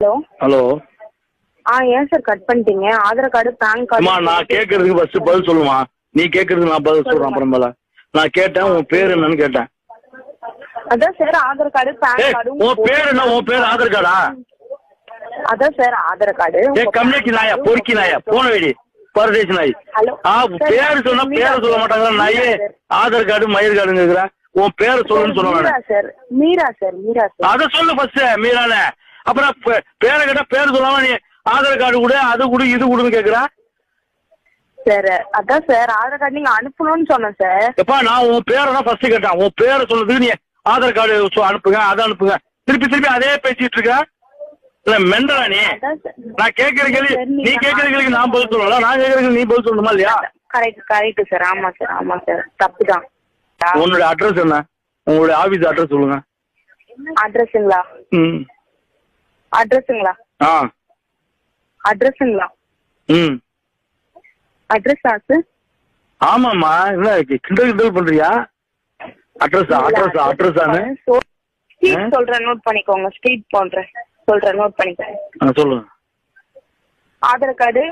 Hello. Hello. ஆ ஏன் sir cut பண்ணிட்டீங்க? Aadhaar card pan card நான் கேட்கறதுக்கு ஃபர்ஸ்ட் பதில் சொல்லுமா? நீ கேட்கறதுக்கு நான் பதில் சொல்றேன் அப்புறமேல நான் கேட்டேன் உன் பேர் என்னன்னு கேட்டேன். அதான் sir Aadhaar card PAN card உன் பேர் என்ன? உன் பேர் ஆதார் கார்டா? அதான் சார் ஆதார் கார்டு. ஏ கம்யூனிட்டி நாயா? பொறுக்கி நாயா? போன வேடி பரதேசி நாய். ஆ பேர் சொன்னா பேரை சொல்ல மாட்டாங்க நாயே ஆதார் கார்டு மயிர் கார்டுங்கிற உன் பேரை சொல்லுன்னு சொல்ல மீரா சார் மீரா சார் அதை சொல்லு ஃபர்ஸ்ட் மீரானே அப்புறம் பேரை கேட்டா பேர் சொல்லாம நீ ஆதார் கார்டு கொடு அது கொடு இது கொடுன்னு கேக்குறா? சார் அதான் சார் ஆதார் கார்டு நீங்க அனுப்பணும்னு சொன்னேன் சார் எப்பா நான் உன் பேரை தான் ஃபர்ஸ்ட் கேட்டேன். உன் பேரை சொன்னதுக்கு நீ ஆதார் கார்டு அனுப்புங்க அதை அனுப்புங்க. திருப்பி திருப்பி அதே பேசிட்டு இருக்க. இல்ல மெண்டலா நீ. நான் கேள்வி நீங்க நீ கேட்கற கேள்விக்கு நான் பதில் சொல்லலாம் நான் கேள்வி நீ பதில் சொல்லணுமா இல்லையா? கரெக்ட் கரெக்ட் சார் ஆமா சார் ஆமா சார் தப்பு தான் உன்னோட அட்ரஸ் என்ன? உங்களுடைய ஆபீஸ் அட்ரஸ் சொல்லுங்க. அட்ரஸுங்களா ம். அட்ரஸுங்களா ஆ. அட்ரஸுங்களா ம். அட்ரஸா சார் ஆமாம்மா. என்ன கிண்டல் கிண்டல் பண்றியா? அட்ரஸ் அட்ரஸ் அட்ரஸானு ஸ்ட்ரீட் சொல்றேன் நோட் பண்ணிக்கோங்க. ஸ்ட்ரீட் போன்றேன் சொல்றேன் நோட் பண்ணிக்கோங்க சொல்லுங்க. ஆதார் கார்டு